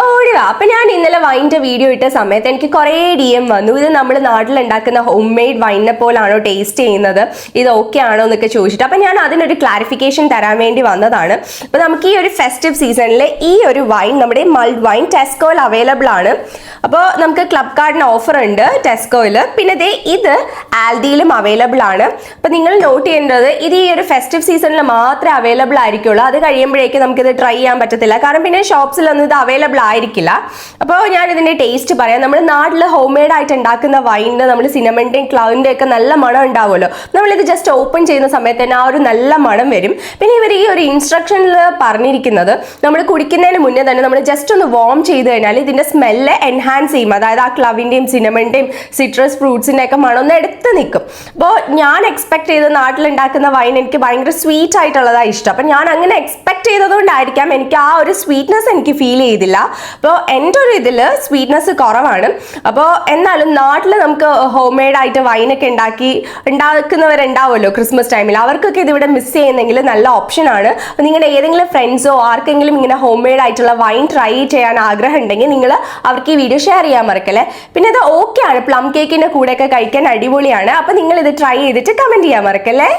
ഓടി വാ. അപ്പൊ ഞാൻ ഇന്നലെ വൈന്റെ വീഡിയോ ഇട്ട സമയത്ത് എനിക്ക് കുറേ ഡി എം വന്നു. ഇത് നമ്മൾ നാട്ടിലുണ്ടാക്കുന്ന ഹോം മെയ്ഡ് വൈനെ പോലാണോ ടേസ്റ്റ് ചെയ്യുന്നത്? ഇത് ഓക്കെ ആണോ എന്നൊക്കെ ചോദിച്ചിട്ട്. അപ്പൊ ഞാൻ അതിനൊരു ക്ലാരിഫിക്കേഷൻ തരാൻ വേണ്ടി വന്നതാണ്. അപ്പൊ നമുക്ക് ഈ ഒരു ഫെസ്റ്റീവ് സീസണിൽ ഈ ഒരു വൈൻ നമ്മുടെ മൾഡ് വൈൻ ടെസ്കോയിൽ അവൈലബിൾ ആണ്. അപ്പോൾ നമുക്ക് ക്ലബ് കാർഡിന് ഓഫർ ഉണ്ട് ടെസ്കോയിൽ പിന്നെ ദേ ഇത് ആൽഡിയിലും അവൈലബിൾ ആണ്. അപ്പോൾ നിങ്ങൾ നോട്ട് ചെയ്യേണ്ടത് ഇത് ഈ ഒരു ഫെസ്റ്റീവ് സീസണിൽ മാത്രമേ അവൈലബിൾ ആയിരിക്കുള്ളൂ. അത് കഴിയുമ്പോഴേക്കും നമുക്കിത് ട്രൈ ചെയ്യാൻ പറ്റത്തില്ല. കാരണം പിന്നെ ഷോപ്സിലൊന്നും ഇത് അവൈലബിൾ ആയിരിക്കില്ല. അപ്പോൾ ഞാൻ ഇതിന്റെ ടേസ്റ്റ് പറയാം. നമ്മൾ നാട്ടിൽ ഹോം മെയ്ഡ് ആയിട്ട് ഉണ്ടാക്കുന്ന വൈനിന് നമ്മൾ സിനമന്റെയും ക്ലൗവിന്റെ ഒക്കെ നല്ല മണം ഉണ്ടാവുമല്ലോ. നമ്മളിത് ജസ്റ്റ് ഓപ്പൺ ചെയ്യുന്ന സമയത്ത് തന്നെ ആ ഒരു നല്ല മണം വരും. പിന്നെ ഇവർ ഈ ഒരു ഇൻസ്ട്രക്ഷനിൽ പറഞ്ഞിരിക്കുന്നത് നമ്മൾ കുടിക്കുന്നതിന് മുന്നേ തന്നെ നമ്മൾ ജസ്റ്റ് ഒന്ന് വോം ചെയ്ത് കഴിഞ്ഞാൽ ഇതിന്റെ സ്മെല്ല് എൻഹാൻസ് ചെയ്യും. അതായത് ആ ക്ലവിന്റെയും സിനമന്റെയും സിട്രസ് ഫ്രൂട്ട്സിന്റെ ഒക്കെ മണം ഒന്ന് എടുത്ത് നിൽക്കും. അപ്പോൾ ഞാൻ എക്സ്പെക്ട് ചെയ്ത് നാട്ടിലുണ്ടാക്കുന്ന വൈൻ എനിക്ക് ഭയങ്കര സ്വീറ്റ് ആയിട്ടുള്ളതാണ് ഇഷ്ടം. അപ്പം ഞാൻ അങ്ങനെ എക്സ്പെക്ട് ചെയ്തതുകൊണ്ടായിരിക്കാം എനിക്ക് ആ ഒരു സ്വീറ്റ്നെസ് എനിക്ക് ഫീൽ ചെയ്തില്ല. അപ്പോൾ എന്റെ ഒരു ഇതിൽ സ്വീറ്റ്നെസ് കുറവാണ്. അപ്പോൾ എന്നാലും നാട്ടിൽ നമുക്ക് ഹോം മെയ്ഡ് ആയിട്ട് വൈനൊക്കെ ഉണ്ടാക്കി ഉണ്ടാക്കുന്നവരുണ്ടാവുമല്ലോ ക്രിസ്മസ് ടൈമിൽ അവർക്കൊക്കെ ഇതിവിടെ മിസ് ചെയ്യുന്നെങ്കിൽ നല്ല ഓപ്ഷൻ ആണ്. അപ്പോൾ നിങ്ങളുടെ ഏതെങ്കിലും ഫ്രണ്ട്സോ ആർക്കെങ്കിലും ഇങ്ങനെ ഹോം മെയ്ഡ് ആയിട്ടുള്ള വൈൻ ട്രൈ ചെയ്യാൻ ആഗ്രഹം ഉണ്ടെങ്കിൽ നിങ്ങൾ അവർക്ക് ഈ വീഡിയോ ഷെയർ ചെയ്യാൻ മറക്കല്ലേ. പിന്നെ ഇത് ഓക്കെ ആണ്. പ്ലം കേക്കിന്റെ കൂടെയൊക്കെ കഴിക്കാൻ അടിപൊളിയാണ്. അപ്പോൾ നിങ്ങൾ ഇത് ട്രൈ ചെയ്തിട്ട് കമന്റ് ചെയ്യാൻ മറക്കല്ലേ?